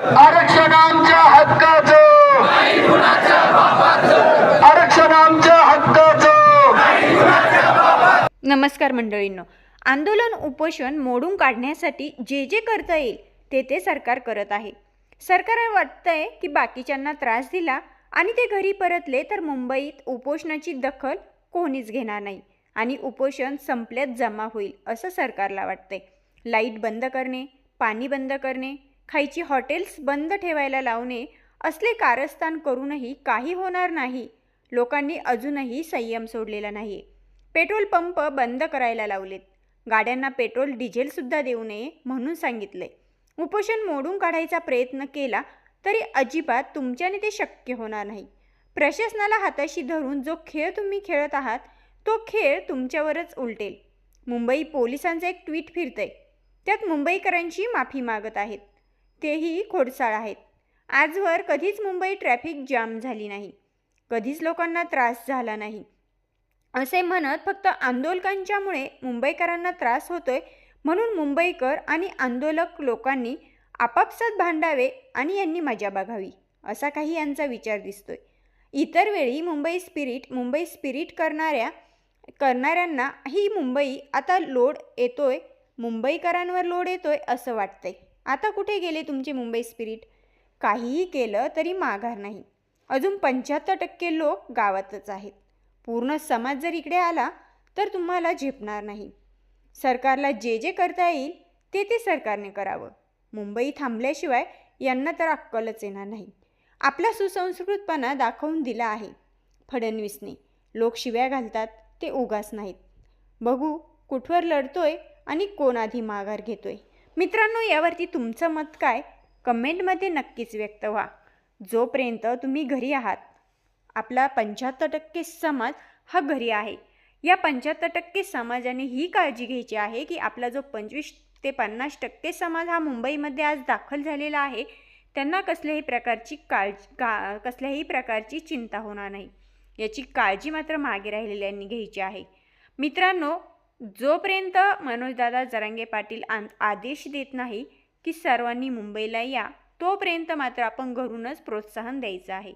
आरक्षण आमच्या हक्काचं. आरक्षण आमच्या हक्काचं. नमस्कार मंडळींनो. आंदोलन उपोषण मोडून काढण्यासाठी जे जे करता येईल ते ते सरकार करत आहे. सरकारला वाटतंय की बाकीच्यांना त्रास दिला आणि ते घरी परतले तर मुंबईत उपोषणाची दखल कोणीच घेणार नाही आणि उपोषण संपल्यात जमा होईल असं सरकारला वाटतंय. लाइट बंद करणे पाणी बंद करणे खायची हॉटेल्स बंद ठेवायला लावणे असले कारस्थान करूनही काही होणार नाही. लोकांनी अजूनही संयम सोडलेला नाही. पेट्रोल पंप बंद करायला लावलेत. गाड्यांना पेट्रोल डिझेलसुद्धा देऊ नये म्हणून सांगितले. उपोषण मोडून काढायचा प्रयत्न केला तरी अजिबात तुमच्याने ते शक्य होणार नाही. प्रशासनाला हाताशी धरून जो खेळ तुम्ही खेळत आहात तो खेळ तुमच्यावरच उलटेल. मुंबई पोलिसांचं एक ट्विट फिरतंय. त्यात मुंबईकरांची माफी मागत आहेत. तेही खोडसाळ आहेत. आजवर कधीच मुंबई ट्रॅफिक जाम झाली नाही. कधीच लोकांना त्रास झाला नाही. असे म्हणत फक्त आंदोलकांच्यामुळे मुंबईकरांना त्रास होतोय म्हणून मुंबईकर आणि आंदोलक लोकांनी आपापसात भांडावे आणि यांनी मजा बघावी असा काही यांचा विचार दिसतोय. इतर वेळी मुंबई स्पिरिट मुंबई स्पिरिट करणाऱ्या करणाऱ्यांना ही मुंबई आता लोड येतोय मुंबईकरांवर लोड येतोय असं वाटतंय. आता कुठे गेले तुमचे मुंबई स्पिरिट काहीही केलं तरी माघार नाही. अजून पंच्याहत्तर टक्के लोक गावातच आहेत. पूर्ण समाज जर इकडे आला तर तुम्हाला झेपणार नाही. सरकारला जे जे करता येईल ते ते सरकारने करावं. मुंबई थांबल्याशिवाय यांना तर अक्कलच येणार नाही. आपला सुसंस्कृतपणा दाखवून दिला आहे. फडणवीसने. लोक शिव्या घालतात ते उगाच नाहीत. बघू कुठवर लढतोय आणि कोण आधी माघार घेतोय. मित्रांनो यावरती तुमचं मत काय? कमेंटमध्ये नक्कीच व्यक्त व्हा. जोपर्यंत तुम्ही घरी आहात आपला पंच्याहत्तर टक्के समाज हा घरी आहे. या पंच्याहत्तर टक्के समाजाने ही काळजी घ्यायची आहे की आपला जो पंचवीस ते पन्नास टक्के समाज हा मुंबईमध्ये आज दाखल झालेला आहे त्यांना कसल्याही प्रकारची काळजी का कसल्याही प्रकारची चिंता होणार नाही. याची काळजी मात्र मागे राहिलेल्यांनी घ्यायची आहे. मित्रांनो जोपर्यंत मनोजदादा जरांगे पाटील आ आदेश देत नाही की सर्वांनी मुंबईला या तोपर्यंत मात्र आपण घरूनच प्रोत्साहन द्यायचं आहे.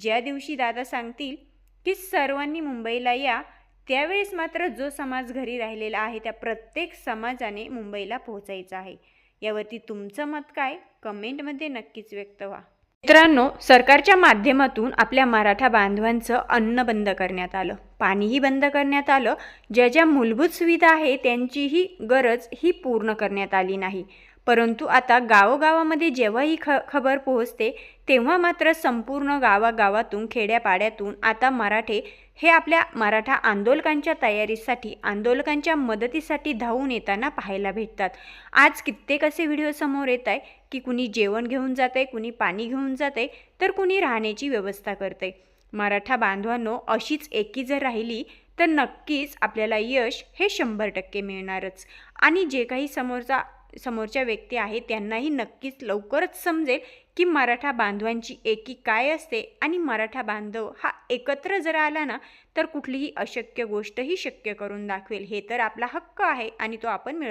ज्या दिवशी दादा सांगतील की सर्वांनी मुंबईला या त्यावेळेस मात्र जो समाज घरी राहिलेला आहे त्या प्रत्येक समाजाने मुंबईला पोहोचायचं आहे. यावरती तुमचं मत काय? कमेंटमध्ये नक्कीच व्यक्त व्हा. मित्रांनो सरकारच्या माध्यमातून आपल्या मराठा बांधवांचं अन्न बंद करण्यात आलं. पाणीही बंद करण्यात आलं. ज्या ज्या मूलभूत सुविधा आहे त्यांचीही गरज ही पूर्ण करण्यात आली नाही. परंतु आता गावोगावामध्ये जेव्हा ही ख खबर पोहोचते तेव्हा मात्र संपूर्ण गावागावातून खेड्यापाड्यातून आता मराठे हे आपल्या मराठा आंदोलकांच्या तयारीसाठी आंदोलकांच्या मदतीसाठी धावून येताना पाहायला भेटतात. आज कित्येक असे व्हिडिओ समोर येत आहे की कुणी जेवण घेऊन जात आहे कुणी पाणी घेऊन जात आहे तर कुणी राहण्याची व्यवस्था करते मराठा बांधवांनो अशीच एकी जर राहिली तर नक्कीच आपल्याला यश हे शंभर टक्के मिळणारच. आणि जे काही समोरचा समोरच्या व्यक्ती आहे त्यांनाही नक्कीच लवकरच समजेल की मराठा बांधवांची एकी काय असते आणि मराठा बांधव हा एकत्र जर आला ना तर कुठलीही अशक्य गोष्टही शक्य करून दाखवेल. हे तर आपला हक्क आहे आणि तो आपण मिळव